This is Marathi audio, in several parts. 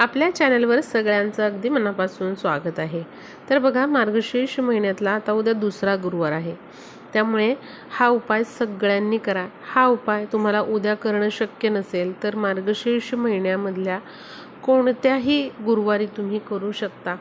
आपल्या चॅनलवर सगळ्यांचं अगदी मनापासून स्वागत आहे. तर बघा मार्गशीर्ष महिन्यातला आता उद्या दुसरा गुरुवार आहे. त्यामुळे हा उपाय सगळ्यांनी करा. हा उपाय तुम्हाला उद्या करणं शक्य नसेल तर मार्गशीर्ष महिन्यामधल्या कोणत्याही गुरुवारी तुम्ही करू शकता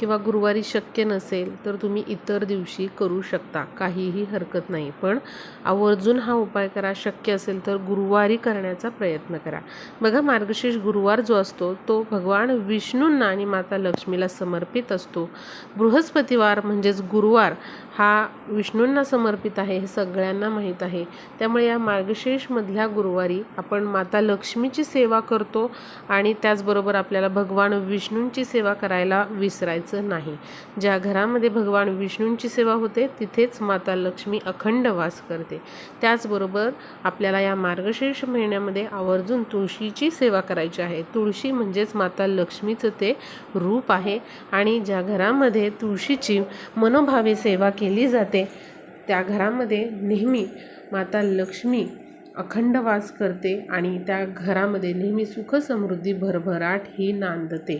किंवा गुरुवारी शक्य नसेल तर तुम्ही इतर दिवशी करू शकता. काहीही हरकत नाही. पण आवर्जून हा उपाय करा. शक्य असेल तर गुरुवारी करण्याचा प्रयत्न करा. बघा मार्गशीर्ष गुरुवार जो असतो तो भगवान विष्णूंना आणि माता लक्ष्मीला समर्पित असतो. बृहस्पतिवार म्हणजेच गुरुवार हा विष्णूंना समर्पित आहे हे सगळ्यांना माहीत आहे. त्यामुळे या मार्गशीर्षमधल्या गुरुवारी आपण माता लक्ष्मीची सेवा करतो आणि त्याचबरोबर आपल्याला भगवान विष्णूंची सेवा करायला विसरायचं नाही. ज्या घरामध्ये भगवान विष्णूंची सेवा होते तिथेच माता लक्ष्मी अखंड वास करते. त्याचबरोबर आपल्याला या मार्गशीर्ष महिन्यामध्ये आवर्जून तुळशीची सेवा करायची आहे. तुळशी म्हणजेच माता लक्ष्मीचं ते रूप आहे आणि ज्या घरामध्ये तुळशीची मनोभावे सेवा केली जाते त्या घरामध्ये नेहमी माता लक्ष्मी अखंड वास करते आणि त्या घरामध्ये नेहमी सुख समृद्धी भरभराट ही नांदते.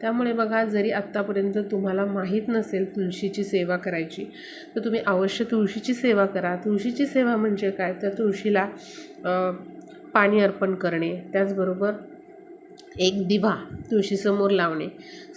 त्यामुळे बघा जरी आत्तापर्यंत तुम्हाला माहीत नसेल तुळशीची सेवा करायची तर तुम्ही अवश्य तुळशीची सेवा करा. तुळशीची सेवा म्हणजे काय? तर तुळशीला पाणी अर्पण करणे त्याचबरोबर एक दिवा तुळशीसमोर लावणे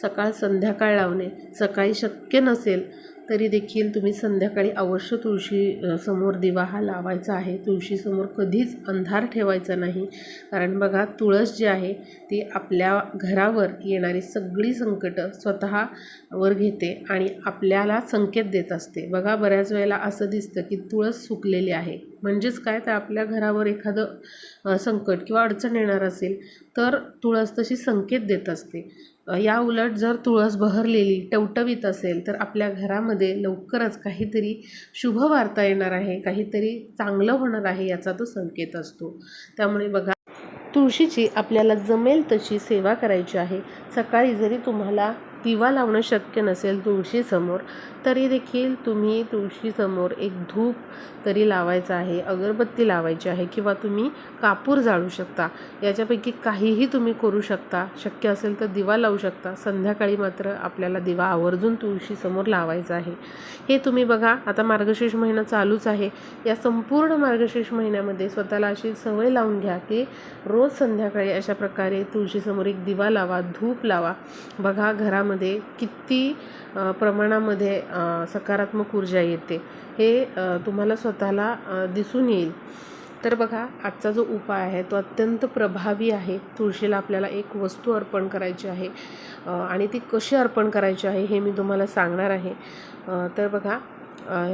सकाळ संध्याकाळ लावणे. सकाळी शक्य नसेल तरी देखील तुम्ही संध्याकाळी अवश्य तुळशी समोर दिवा हा लावायचा आहे. तुळशीसमोर कधीच अंधार ठेवायचा नाही. कारण बघा तुळस जी आहे ती आपल्या घरावर येणारी सगळी संकटं स्वतःवर घेते आणि आपल्याला संकेत देत असते. बघा बऱ्याच वेळेला असं दिसतं की तुळस सुकलेली आहे. म्हणजेच काय? तर आपल्या घरावर एखादं संकट किंवा अडचण येणार असेल तर तुळस तशी संकेत देत असते. या उलट जर तुळस बहरलेली टवटवीत असेल तर आपल्या घरामध्ये लवकरच काहीतरी शुभ वार्ता येणार आहे. काहीतरी चांगलं होणार आहे याचा तो संकेत असतो. त्यामुळे बघा तुळशीची आपल्याला जमेल तशी सेवा करायची आहे. सकाळी जरी तुम्हाला दिवा लावणं शक्य नसेल तुळशीसमोर तरी देखील तुम्ही तुळशीसमोर एक धूप तरी लावायचा आहे अगरबत्ती लावायची आहे किंवा तुम्ही कापूर जाळू शकता. याच्यापैकी काहीही तुम्ही करू शकता. शक्य असेल तर दिवा लावू शकता. संध्याकाळी मात्र आपल्याला दिवा आवर्जून तुळशीसमोर लावायचा आहे. हे तुम्ही बघा आता मार्गशीर्ष महिना चालूच आहे. या संपूर्ण मार्गशीर्ष महिन्यामध्ये स्वतःला अशी सवय लावून घ्या की रोज संध्याकाळी अशा प्रकारे तुळशीसमोर एक दिवा लावा धूप लावा. बघा घरामध्ये किती प्रमाणामध्ये सकारात्मक ऊर्जा येते हे तुम्हाला स्वतःला दिसून येईल. तर बघा आजचा जो उपाय आहे तो अत्यंत प्रभावी आहे. तुळशीला आपल्याला एक वस्तू अर्पण करायची आहे आणि ती कशी अर्पण करायची आहे हे मी तुम्हाला सांगणार आहे. तर बघा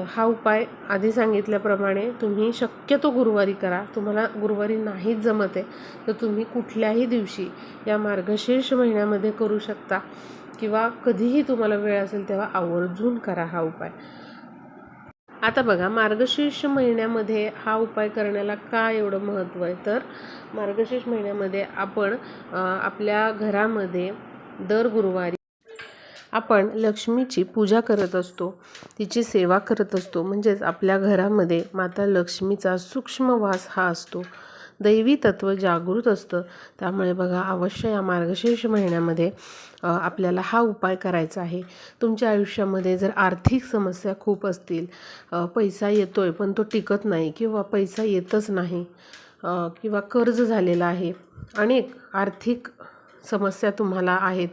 हा उपाय आधी सांगितल्याप्रमाणे तुम्ही शक्यतो गुरुवारी करा. तुम्हाला गुरुवारी नाहीच जमत आहे तर तुम्ही कुठल्याही दिवशी या मार्गशीर्ष महिन्यामध्ये करू शकता. किंवा कधीही तुम्हाला वेळ असेल तेव्हा आवर्जून करा हा उपाय. आता बघा मार्गशीर्ष महिन्यामध्ये हा उपाय करण्याला का एवढं महत्त्व आहे? तर मार्गशीर्ष महिन्यामध्ये आपण आपल्या घरामध्ये दर गुरुवारी आपण लक्ष्मीची पूजा करत असतो. तिची सेवा करत असतो. म्हणजेच आपल्या घरामध्ये माता लक्ष्मीचा सूक्ष्म वास हा असतो. दैवी तत्व जागृत असतं. त्यामुळे बघा अवश्य या मार्गशीर्ष महिन्यामध्ये आपल्याला हा उपाय करायचा आहे. तुमच्या आयुष्यामध्ये जर आर्थिक समस्या खूप असतील पैसा येतो आहे पण तो टिकत नाही किंवा पैसा येतच नाही किंवा कर्ज झालेला आहे अनेक आर्थिक समस्या तुम्हाला आहेत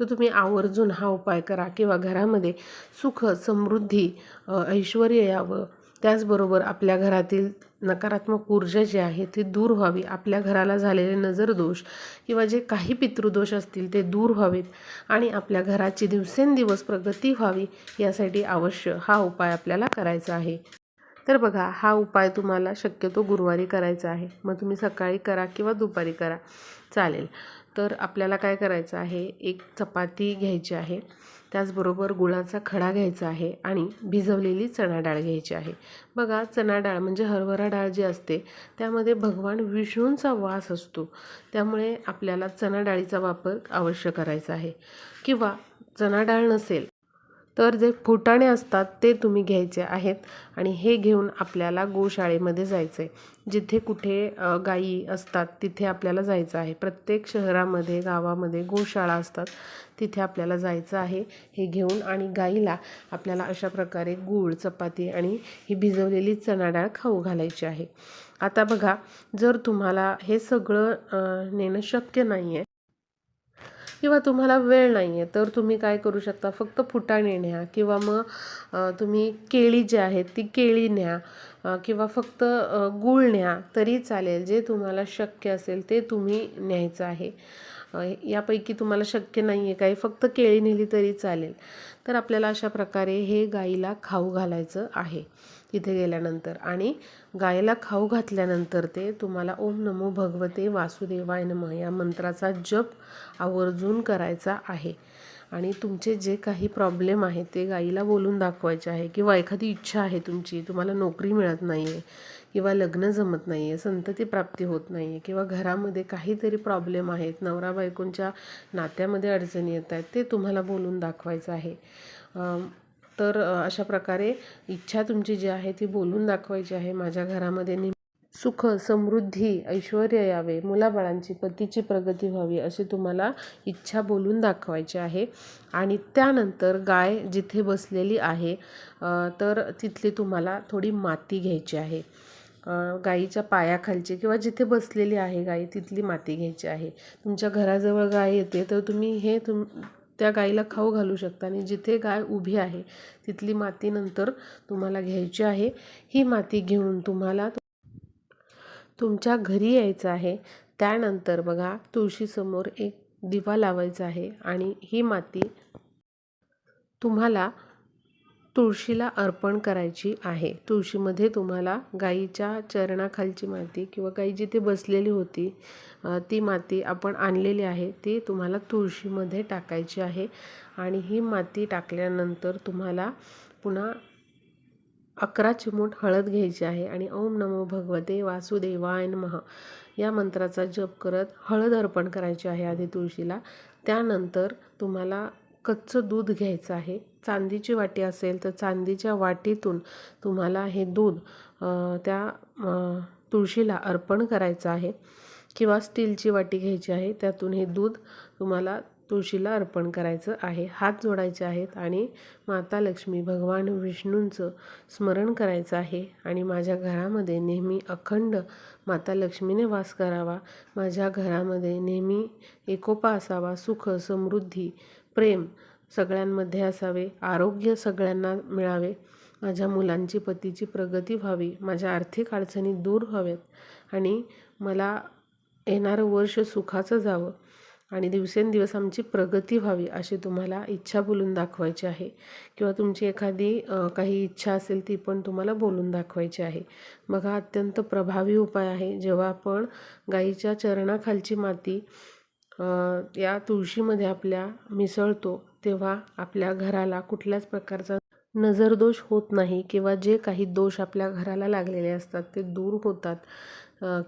तर तुम्ही आवर्जून हा उपाय करा किंवा घरामध्ये सुख समृद्धी ऐश्वर यावं. त्याचबरोबर आपल्या घरातील नकारात्मक ऊर्जा जी आहे ती दूर व्हावी. आपल्या घराला झालेले नजरदोष किंवा जे काही पितृदोष असतील ते दूर व्हावेत आणि आपल्या घराची दिवसेंदिवस प्रगती व्हावी यासाठी अवश्य हा उपाय आपल्याला करायचा आहे. तर बघा हा उपाय तुम्हाला शक्यतो गुरुवारी करायचा आहे. मग तुम्ही सकाळी करा किंवा दुपारी करा. चालेल. तर आपल्याला काय करायचं आहे? एक चपाती घ्यायची आहे. त्याचबरोबर गुळाचा खडा घ्यायचा आहे आणि भिजवलेली चणा डाळ घ्यायची आहे. बघा चणा डाळ म्हणजे हरभरा डाळ जी असते त्यामध्ये भगवान विष्णूंचा वास असतो. त्यामुळे आपल्याला चणा डाळीचा वापर अवश्य करायचा आहे. किंवा चणा डाळ नसेल तर जे फुटाणे असतात ते तुम्ही घ्यायचे आहेत आणि हे घेऊन आपल्याला गोशाळेमध्ये जायचं आहे जिथे कुठे गायी असतात तिथे आपल्याला जायचं आहे. प्रत्येक शहरामध्ये गावामध्ये गोशाळा असतात तिथे आपल्याला जायचं आहे. हे घेऊन आणि गाईला आपल्याला अशा प्रकारे गूळ चपाती आणि ही भिजवलेली चणा डाळ खाऊ घालायची आहे. आता बघा जर तुम्हाला हे सगळं नेणं शक्य नाही आहे किंवा तुम्हाला वेळ नाही आहे तर तुम्ही काय करू शकता? फक्त फुटाणे न्या किंवा मग तुम्ही केळी जी आहेत ती केळी न्या किंवा फक्त गूळ न्या तरी चालेल. जे तुम्हाला शक्य असेल ते तुम्ही न्यायचं आहे. यापैकी तुम्हाला शक्य नाही आहे काही फक्त केळी नेली तरी चालेल. तर आपल्याला अशा प्रकारे हे गाईला खाऊ घालायचं आहे. तिथे गेल्यानंतर. आणि गायला खाऊ घातल्यानंतर ते तुम्हाला ओम नमो भगवते वासुदेवाय नम या मंत्राचा जप आवर्जून करायचा आहे. आणि तुमचे जे काही प्रॉब्लेम आहेत ते गाईला बोलून दाखवायचे आहे. किंवा एखादी इच्छा आहे तुमची तुम्हाला नोकरी मिळत नाही आहे किंवा लग्न जमत नाही आहे संतती प्राप्ती होत नाही आहे किंवा घरामध्ये काहीतरी प्रॉब्लेम आहेत नवरा बायकोंच्या नात्यामध्ये अडचणी येत आहेत ते तुम्हाला बोलून दाखवायचं आहे. तर अशा प्रकारे इच्छा तुमची जी आहे ती बोलून दाखवायची आहे. माझ्या घरामध्ये नि सुख समृद्धी ऐश्वर यावे. मुलाबाळांची पतीची प्रगती व्हावी अशी तुम्हाला इच्छा बोलून दाखवायची आहे. आणि त्यानंतर गाय जिथे बसलेली आहे तर तिथली तुम्हाला थोडी माती घ्यायची आहे. गाईच्या पायाखालची किंवा जिथे बसलेली आहे गाई तिथली माती घ्यायची आहे. तुमच्या घराजवळ गाय येते तर तुम्ही हे तुम त्या गाईला खाऊ घालू शकता आणि जिथे गाय उभी आहे तिथली माती नंतर तुम्हाला घ्यायची आहे. ही माती घेऊन तुम्हाला तुमच्या घरी यायचं आहे. त्यानंतर बघा तुळशीसमोर एक दिवा लावायचा आहे आणि ही माती तुम्हाला तुळशीला अर्पण करायची आहे. तुळशीमध्ये तुम्हाला गाईच्या चरणाखालची माती किंवा गाई जिथे बसलेली होती ती माती आपण आणलेली आहे ती तुम्हाला तुळशीमध्ये टाकायची आहे. आणि ही माती टाकल्यानंतर तुम्हाला पुन्हा अकरा चिमूट हळद घ्यायची आहे आणि ओम नमो भगवते वासुदेवाय नमः या मंत्राचा जप करत हळद अर्पण करायची आहे आधी तुळशीला. त्यानंतर तुम्हाला कच्चं दूध घ्यायचं आहे. चांदीची वाटी असेल तर चांदीच्या वाटीतून तुम्हाला हे दूध त्या तुळशीला अर्पण करायचं आहे किंवा स्टीलची वाटी घ्यायची आहे. त्यातून हे दूध तुम्हाला तुळशीला अर्पण करायचं आहे. हात जोडायचे आहेत आणि माता लक्ष्मी भगवान विष्णूंचं स्मरण करायचं आहे. आणि माझ्या घरामध्ये नेहमी अखंड माता लक्ष्मीने वास करावा. माझ्या घरामध्ये नेहमी एकोपा असावा सुख समृद्धी प्रेम सगळ्यांमध्ये असावे आरोग्य सगळ्यांना मिळावे माझ्या मुलांची पतीची प्रगती व्हावी माझ्या आर्थिक अडचणी दूर व्हाव्यात आणि मला येणारं वर्ष सुखाचं जावं आणि दिवसेंदिवस आमची प्रगती व्हावी अशी तुम्हाला इच्छा बोलून दाखवायची आहे. किंवा तुमची एखादी काही इच्छा असेल ती पण तुम्हाला बोलून दाखवायची आहे. मग हा अत्यंत प्रभावी उपाय आहे. जेव्हा आपण गाईच्या चरणाखालची माती या तुळशीमध्ये आपल्या मिसळतो तेव्हा आपल्या घराला कुठल्याच प्रकारचा नजरदोष होत नाही किंवा जे काही दोष आपल्या घराला लागलेले असतात ते दूर होतात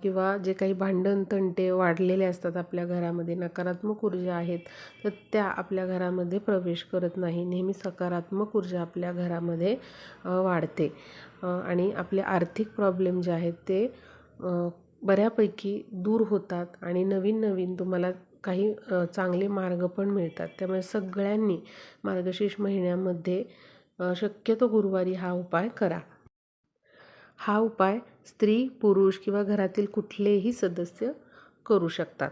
किंवा जे काही भांडण तंटे वाढलेले असतात आपल्या घरामध्ये नकारात्मक ऊर्जा आहेत तर त्या आपल्या घरामध्ये प्रवेश करत नाही. नेहमी सकारात्मक ऊर्जा आपल्या घरामध्ये वाढते. आणि आपले आर्थिक प्रॉब्लेम जे आहेत ते बऱ्यापैकी दूर होतात आणि नवीन नवीन तुम्हाला काही चांगले मार्ग पण मिळतात. त्यामुळे सगळ्यांनी मार्गशीर्ष महिन्यामध्ये शक्यतो गुरुवारी हा उपाय करा. हा उपाय स्त्री पुरुष किंवा घरातील कुठलेही सदस्य करू शकतात.